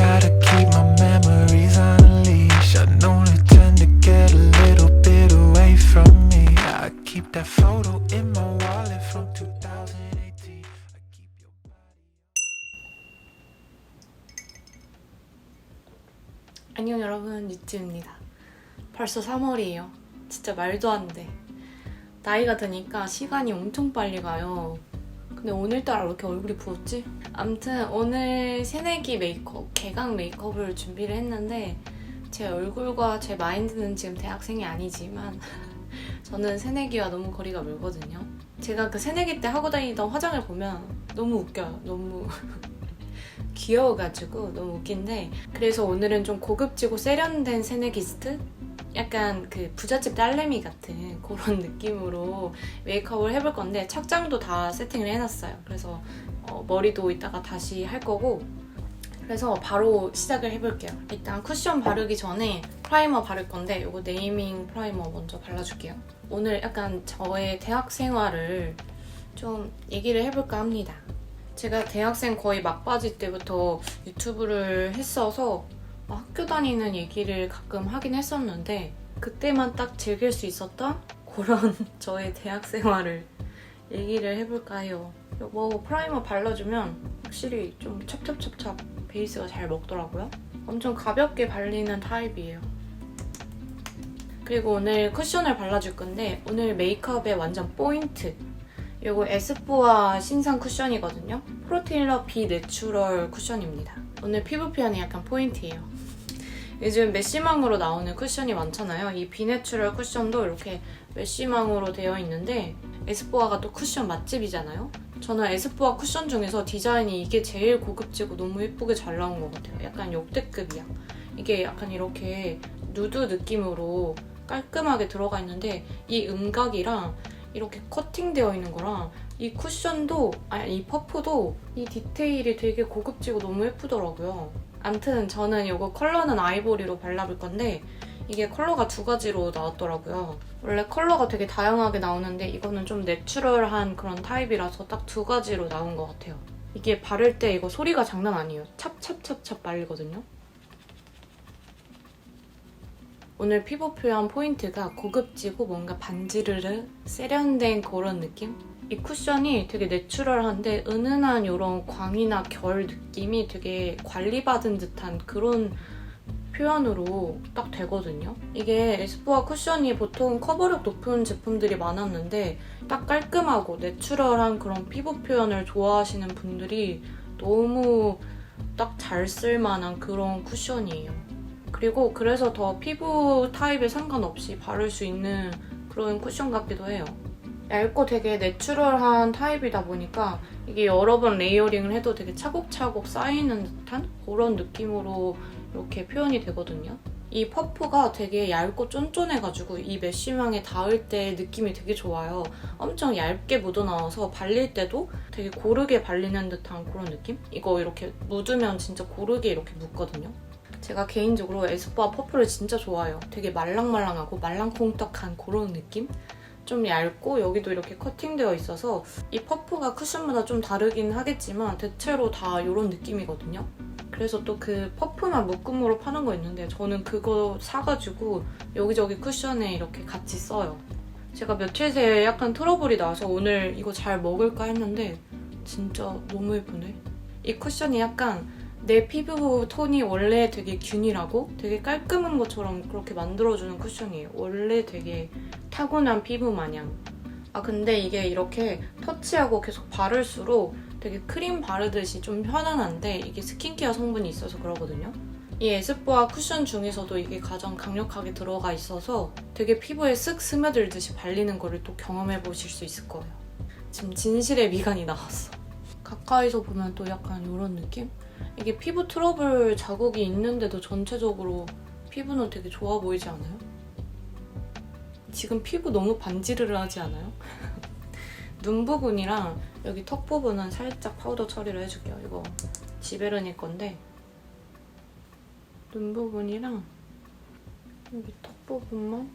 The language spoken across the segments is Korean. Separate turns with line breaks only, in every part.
gotta keep my memories on a leash. I only tend to get a little bit away from me. I keep that photo in my wallet from 2018. I keep your
안녕 여러분 유찌입니다. 벌써 3월이에요. 진짜 말도 안 돼. 나이가 드니까 시간이 엄청 빨리 가요. 근데 오늘따라 왜 이렇게 얼굴이 부었지? 암튼 오늘 새내기 메이크업, 개강 메이크업을 준비를 했는데 제 얼굴과 제 마인드는 지금 대학생이 아니지만 저는 새내기와 너무 거리가 멀거든요. 제가 그 새내기 때 하고 다니던 화장을 보면 너무 웃겨요. 너무 귀여워가지고 너무 웃긴데 그래서 오늘은 좀 고급지고 세련된 새내기스트? 약간 그 부잣집 딸내미 같은 그런 느낌으로 메이크업을 해볼 건데 착장도 다 세팅을 해놨어요. 그래서 어, 머리도 이따가 다시 할 거고 그래서 바로 시작을 해볼게요. 일단 쿠션 바르기 전에 프라이머 바를 건데 이거 네이밍 프라이머 먼저 발라줄게요. 오늘 약간 저의 대학 생활을 좀 얘기를 해볼까 합니다. 제가 대학생 거의 막바지 때부터 유튜브를 했어서 막 학교 다니는 얘기를 가끔 하긴 했었는데 그때만 딱 즐길 수 있었던 그런 저의 대학 생활을 얘기를 해볼까 해요. 뭐 프라이머 발라주면 확실히 좀 찹찹찹찹 베이스가 잘 먹더라고요. 엄청 가볍게 발리는 타입이에요. 그리고 오늘 쿠션을 발라줄 건데 오늘 메이크업의 완전 포인트 이거 에스쁘아 신상 쿠션이거든요. 프로틴러 비 내추럴 쿠션입니다. 오늘 피부 표현이 약간 포인트예요. 요즘 메쉬망으로 나오는 쿠션이 많잖아요. 이 비내추럴 쿠션도 이렇게 메쉬망으로 되어 있는데 에스쁘아가 또 쿠션 맛집이잖아요. 저는 에스쁘아 쿠션 중에서 디자인이 이게 제일 고급지고 너무 예쁘게 잘 나온 것 같아요. 약간 역대급이야. 이게 약간 이렇게 누드 느낌으로 깔끔하게 들어가 있는데 이 음각이랑 이렇게 커팅되어 있는 거랑 이 쿠션도 아니 이 퍼프도 이 디테일이 되게 고급지고 너무 예쁘더라고요. 암튼 저는 이거 컬러는 아이보리로 발라볼 건데 이게 컬러가 두 가지로 나왔더라고요. 원래 컬러가 되게 다양하게 나오는데 이거는 좀 내추럴한 그런 타입이라서 딱 두 가지로 나온 것 같아요. 이게 바를 때 이거 소리가 장난 아니에요. 찹찹찹찹 발리거든요. 오늘 피부 표현 포인트가 고급지고 뭔가 반지르르 세련된 그런 느낌? 이 쿠션이 되게 내추럴한데 은은한 이런 광이나 결 느낌이 되게 관리받은 듯한 그런 표현으로 딱 되거든요. 이게 에스쁘아 쿠션이 보통 커버력 높은 제품들이 많았는데 딱 깔끔하고 내추럴한 그런 피부 표현을 좋아하시는 분들이 너무 딱 잘 쓸만한 그런 쿠션이에요. 그리고 그래서 더 피부 타입에 상관없이 바를 수 있는 그런 쿠션 같기도 해요. 얇고 되게 내추럴한 타입이다 보니까 이게 여러 번 레이어링을 해도 되게 차곡차곡 쌓이는 듯한 그런 느낌으로 이렇게 표현이 되거든요. 이 퍼프가 되게 얇고 쫀쫀해가지고 이 메쉬망에 닿을 때 느낌이 되게 좋아요. 엄청 얇게 묻어나와서 발릴 때도 되게 고르게 발리는 듯한 그런 느낌? 이거 이렇게 묻으면 진짜 고르게 이렇게 묻거든요. 제가 개인적으로 에스쁘아 퍼플을 진짜 좋아해요. 되게 말랑말랑하고 말랑콩떡한 그런 느낌? 좀 얇고 여기도 이렇게 커팅되어 있어서 이 퍼프가 쿠션마다 좀 다르긴 하겠지만 대체로 다 이런 느낌이거든요. 그래서 또 그 퍼프만 묶음으로 파는 거 있는데 저는 그거 사가지고 여기저기 쿠션에 이렇게 같이 써요. 제가 며칠 새에 약간 트러블이 나서 오늘 이거 잘 먹을까 했는데 진짜 너무 예쁘네. 이 쿠션이 약간 내 피부 톤이 원래 되게 균일하고 되게 깔끔한 것처럼 그렇게 만들어주는 쿠션이에요. 원래 되게 타고난 피부 마냥. 아 근데 이게 이렇게 터치하고 계속 바를수록 되게 크림 바르듯이 좀 편안한데 이게 스킨케어 성분이 있어서 그러거든요. 이 에스쁘아 쿠션 중에서도 이게 가장 강력하게 들어가 있어서 되게 피부에 쓱 스며들듯이 발리는 거를 또 경험해 보실 수 있을 거예요. 지금 진실의 미간이 나왔어. 가까이서 보면 또 약간 이런 느낌? 이게 피부 트러블 자국이 있는데도 전체적으로 피부는 되게 좋아 보이지 않아요? 지금 피부 너무 반지르르 하지 않아요? 눈 부분이랑 여기 턱 부분은 살짝 파우더 처리를 해줄게요. 이거 지베르니 건데 눈 부분이랑 여기 턱 부분만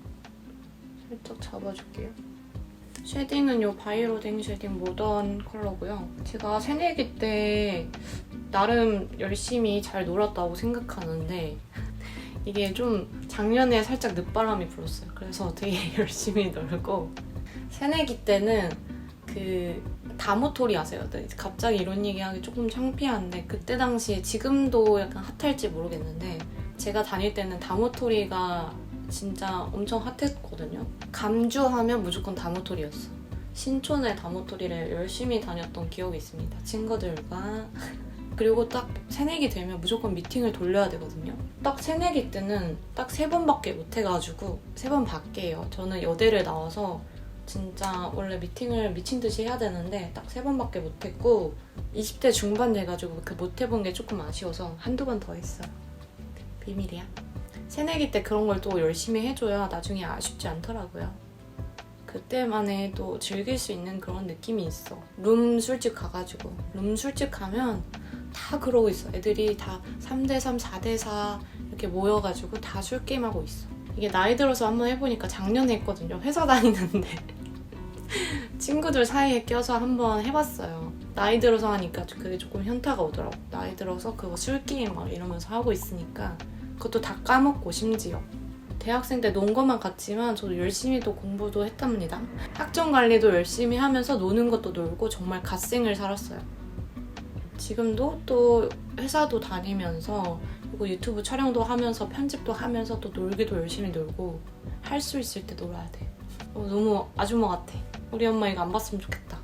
살짝 잡아줄게요. 쉐딩은 이 바이로딩 쉐딩 모던 컬러고요. 제가 새내기 때 나름 열심히 잘 놀았다고 생각하는데 이게 좀 작년에 살짝 늦바람이 불었어요. 그래서 되게 열심히 놀고 새내기 때는 그 다모토리 아세요? 네, 갑자기 이런 얘기하기 조금 창피한데 그때 당시에 지금도 약간 핫할지 모르겠는데 제가 다닐 때는 다모토리가 진짜 엄청 핫했거든요. 감주하면 무조건 다모토리였어. 신촌에 다모토리를 열심히 다녔던 기억이 있습니다. 친구들과 그리고 딱 새내기 되면 무조건 미팅을 돌려야 되거든요. 딱 새내기 때는 딱 세 번밖에 못 해가지고 세 번 밖에요. 저는 여대를 나와서 진짜 원래 미팅을 미친 듯이 해야 되는데 딱 세 번밖에 못 했고 20대 중반 돼가지고 그 못 해본 게 조금 아쉬워서 한두 번 더 했어요. 비밀이야. 새내기 때 그런 걸 또 열심히 해줘야 나중에 아쉽지 않더라고요. 그때만에 또 즐길 수 있는 그런 느낌이 있어. 룸 술집 가가지고 룸 술집 가면 다 그러고 있어. 애들이 다 3대3, 4대4 이렇게 모여가지고 다 술게임하고 있어. 이게 나이 들어서 한번 해보니까 작년에 했거든요. 회사 다니는데. 친구들 사이에 껴서 한번 해봤어요. 나이 들어서 하니까 그게 조금 현타가 오더라고. 나이 들어서 그거 술게임 막 이러면서 하고 있으니까 그것도 다 까먹고 심지어. 대학생 때 논 것만 같지만 저도 열심히 또 공부도 했답니다. 학점 관리도 열심히 하면서 노는 것도 놀고 정말 갓생을 살았어요. 지금도 또 회사도 다니면서 그리고 유튜브 촬영도 하면서 편집도 하면서 또 놀기도 열심히 놀고 할 수 있을 때 놀아야 돼. 어, 너무 아줌마 같아. 우리 엄마 이거 안 봤으면 좋겠다.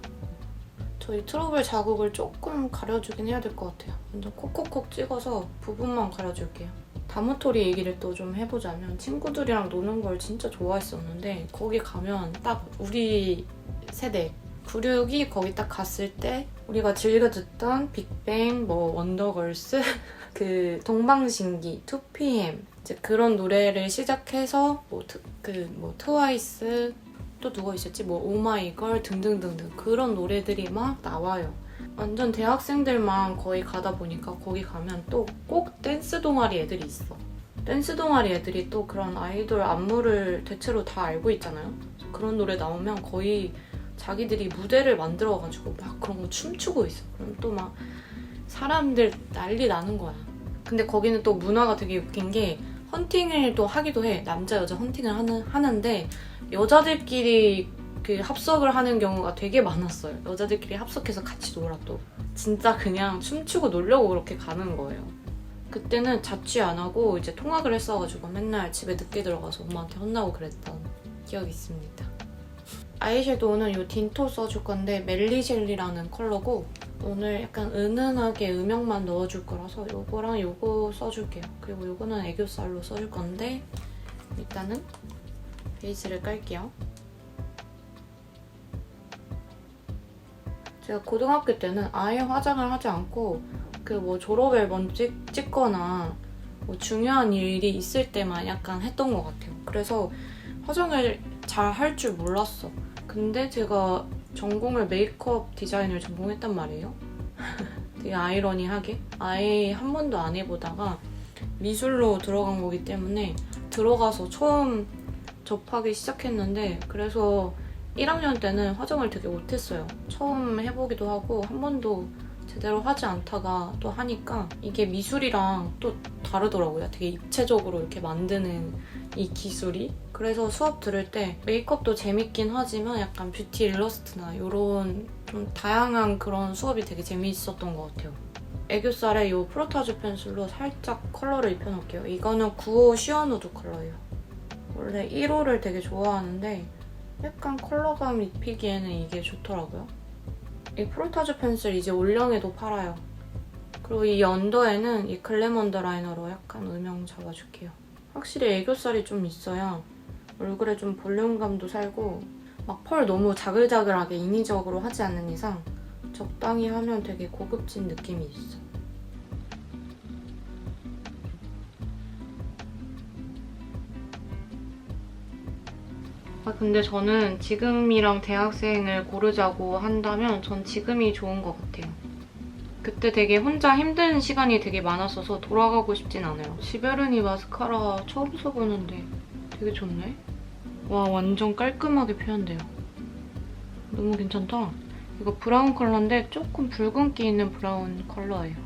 저희 트러블 자국을 조금 가려주긴 해야 될 것 같아요. 완전 콕콕콕 찍어서 부분만 가려줄게요. 다모토리 얘기를 또 좀 해보자면 친구들이랑 노는 걸 진짜 좋아했었는데 거기 가면 딱 우리 세대 96이 거기 딱 갔을 때 우리가 즐겨 듣던 빅뱅, 뭐 원더걸스, 그 동방신기, 2PM 이제 그런 노래를 시작해서 뭐 그뭐 트와이스 또 누가 있었지 뭐 오마이걸 등등등등 그런 노래들이 막 나와요. 완전 대학생들만 거의 가다 보니까 거기 가면 또 꼭 댄스 동아리 애들이 있어. 댄스 동아리 애들이 또 그런 아이돌 안무를 대체로 다 알고 있잖아요. 그런 노래 나오면 거의 자기들이 무대를 만들어가지고 막 그런 거 춤추고 있어. 그럼 또 막 사람들 난리 나는 거야. 근데 거기는 또 문화가 되게 웃긴 게 헌팅을 또 하기도 해. 남자 여자 헌팅을 하는 하는데 여자들끼리 그 합석을 하는 경우가 되게 많았어요. 여자들끼리 합석해서 같이 놀아 또. 진짜 그냥 춤추고 놀려고 그렇게 가는 거예요. 그때는 자취 안 하고 이제 통학을 했어가지고 맨날 집에 늦게 들어가서 엄마한테 혼나고 그랬던 기억이 있습니다. 아이섀도우는 이 딘토 써줄 건데 멜리젤리라는 컬러고 오늘 약간 은은하게 음영만 넣어줄 거라서 요거랑 요거 써줄게요. 그리고 요거는 애교살로 써줄 건데 일단은 베이스를 깔게요. 제가 고등학교 때는 아예 화장을 하지 않고 그 뭐 졸업 앨범 찍, 찍거나 뭐 중요한 일이 있을 때만 약간 했던 것 같아요. 그래서 화장을 잘 할 줄 몰랐어. 근데 제가 전공을 메이크업 디자인을 전공했단 말이에요. 되게 아이러니하게 아예 한 번도 안 해보다가 미술로 들어간 거기 때문에 들어가서 처음 접하기 시작했는데 그래서 1학년 때는 화장을 되게 못했어요. 처음 해보기도 하고 한 번도 제대로 하지 않다가 또 하니까 이게 미술이랑 또 다르더라고요. 되게 입체적으로 이렇게 만드는 이 기술이. 그래서 수업 들을 때 메이크업도 재밌긴 하지만 약간 뷰티 일러스트나 이런 좀 다양한 그런 수업이 되게 재미있었던 것 같아요. 애교살에 이 프로타주 펜슬로 살짝 컬러를 입혀놓을게요. 이거는 95 시어누드 컬러예요. 원래 1호를 되게 좋아하는데 약간 컬러감 입히기에는 이게 좋더라고요. 이 프로타주 펜슬 이제 올영에도 팔아요. 그리고 이 언더에는 이 글램 언더라이너로 약간 음영 잡아줄게요. 확실히 애교살이 좀 있어야 얼굴에 좀 볼륨감도 살고 막 펄 너무 자글자글하게 인위적으로 하지 않는 이상 적당히 하면 되게 고급진 느낌이 있어. 아, 근데 저는 지금이랑 대학생을 고르자고 한다면 전 지금이 좋은 것 같아요. 그때 되게 혼자 힘든 시간이 되게 많았어서 돌아가고 싶진 않아요. 시베르니 마스카라 처음 써보는데 되게 좋네. 와 완전 깔끔하게 표현돼요. 너무 괜찮다. 이거 브라운 컬러인데 조금 붉은기 있는 브라운 컬러예요.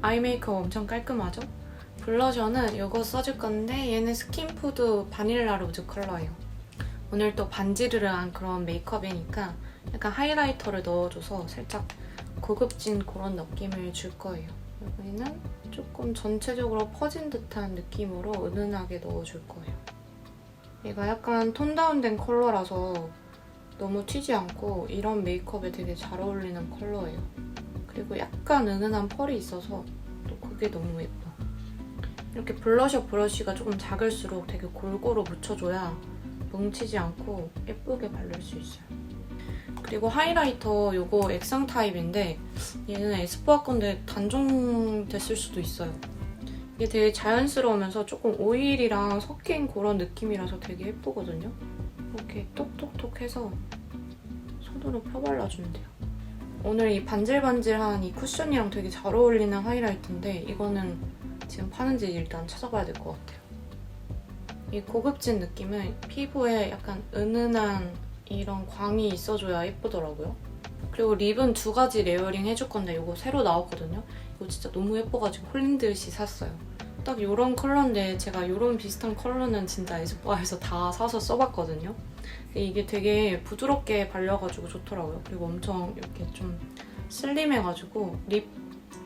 아이 메이크업 엄청 깔끔하죠? 블러셔는 이거 써줄 건데 얘는 스킨푸드 바닐라 로즈 컬러예요. 오늘 또 반지르르한 그런 메이크업이니까 약간 하이라이터를 넣어줘서 살짝 고급진 그런 느낌을 줄 거예요. 여기는 조금 전체적으로 퍼진 듯한 느낌으로 은은하게 넣어줄 거예요. 얘가 약간 톤 다운된 컬러라서 너무 튀지 않고 이런 메이크업에 되게 잘 어울리는 컬러예요. 그리고 약간 은은한 펄이 있어서 또 그게 너무 예뻐. 이렇게 블러셔 브러쉬가 조금 작을수록 되게 골고루 묻혀줘야 뭉치지 않고 예쁘게 바를 수 있어요. 그리고 하이라이터 요거 액상 타입인데 얘는 에스쁘아 건데 단종 됐을 수도 있어요. 이게 되게 자연스러우면서 조금 오일이랑 섞인 그런 느낌이라서 되게 예쁘거든요. 이렇게 톡톡톡 해서 손으로 펴발라주면 돼요. 오늘 이 반질반질한 이 쿠션이랑 되게 잘 어울리는 하이라이터인데 이거는 지금 파는지 일단 찾아봐야 될 것 같아요. 이 고급진 느낌은 피부에 약간 은은한 이런 광이 있어줘야 예쁘더라고요. 그리고 립은 두 가지 레이어링 해줄 건데 이거 새로 나왔거든요. 이거 진짜 너무 예뻐가지고 홀린 듯이 샀어요. 딱 이런 컬러인데 제가 이런 비슷한 컬러는 진짜 에스쁘아에서 다 사서 써봤거든요. 이게 되게 부드럽게 발려가지고 좋더라고요. 그리고 엄청 이렇게 좀 슬림해가지고 립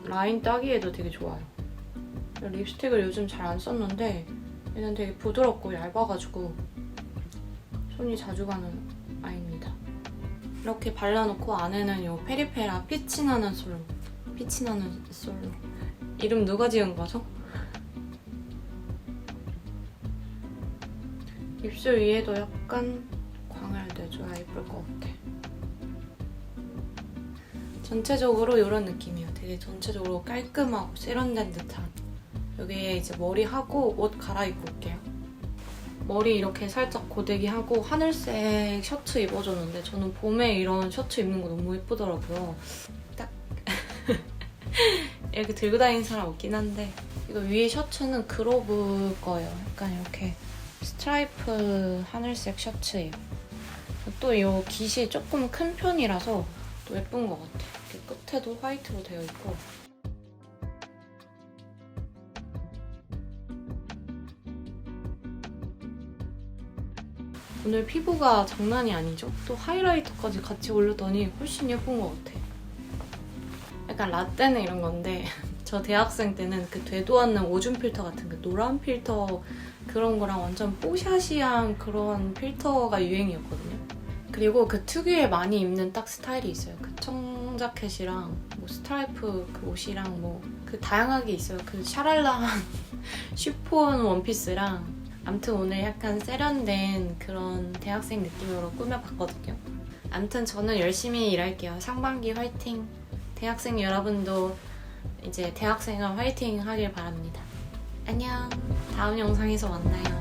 라인 따기에도 되게 좋아요. 립스틱을 요즘 잘 안 썼는데 얘는 되게 부드럽고 얇아가지고 손이 자주 가는 아이입니다. 이렇게 발라놓고 안에는 이 페리페라 피치 나는 솔로 피치 나는 솔로 이름 누가 지은 거죠? 입술 위에도 약간 광을 내줘야 예쁠 것 같아. 전체적으로 이런 느낌이에요. 되게 전체적으로 깔끔하고 세련된 듯한. 여기에 이제 머리 하고 옷 갈아입고 올게요. 머리 이렇게 살짝 고데기 하고 하늘색 셔츠 입어줬는데 저는 봄에 이런 셔츠 입는 거 너무 예쁘더라고요. 딱 이렇게 들고 다니는 사람 없긴 한데 이거 위에 셔츠는 그로브 거예요. 약간 이렇게 스트라이프 하늘색 셔츠예요. 또 이 깃이 조금 큰 편이라서 또 예쁜 것 같아요. 이렇게 끝에도 화이트로 되어 있고 오늘 피부가 장난이 아니죠? 또 하이라이터까지 같이 올렸더니 훨씬 예쁜 것 같아. 약간 라떼는 이런 건데 저 대학생 때는 그 되도 않는 오줌 필터 같은 그 노란 필터 그런 거랑 완전 뽀샤시한 그런 필터가 유행이었거든요. 그리고 그 특유의 많이 입는 딱 스타일이 있어요. 그 청자켓이랑 뭐 스트라이프 그 옷이랑 뭐 그 다양하게 있어요. 그 샤랄라한 쉬폰 원피스랑 아무튼 오늘 약간 세련된 그런 대학생 느낌으로 꾸며봤거든요. 아무튼 저는 열심히 일할게요. 상반기 화이팅! 대학생 여러분도 이제 대학생활 화이팅 하길 바랍니다. 안녕! 다음 영상에서 만나요.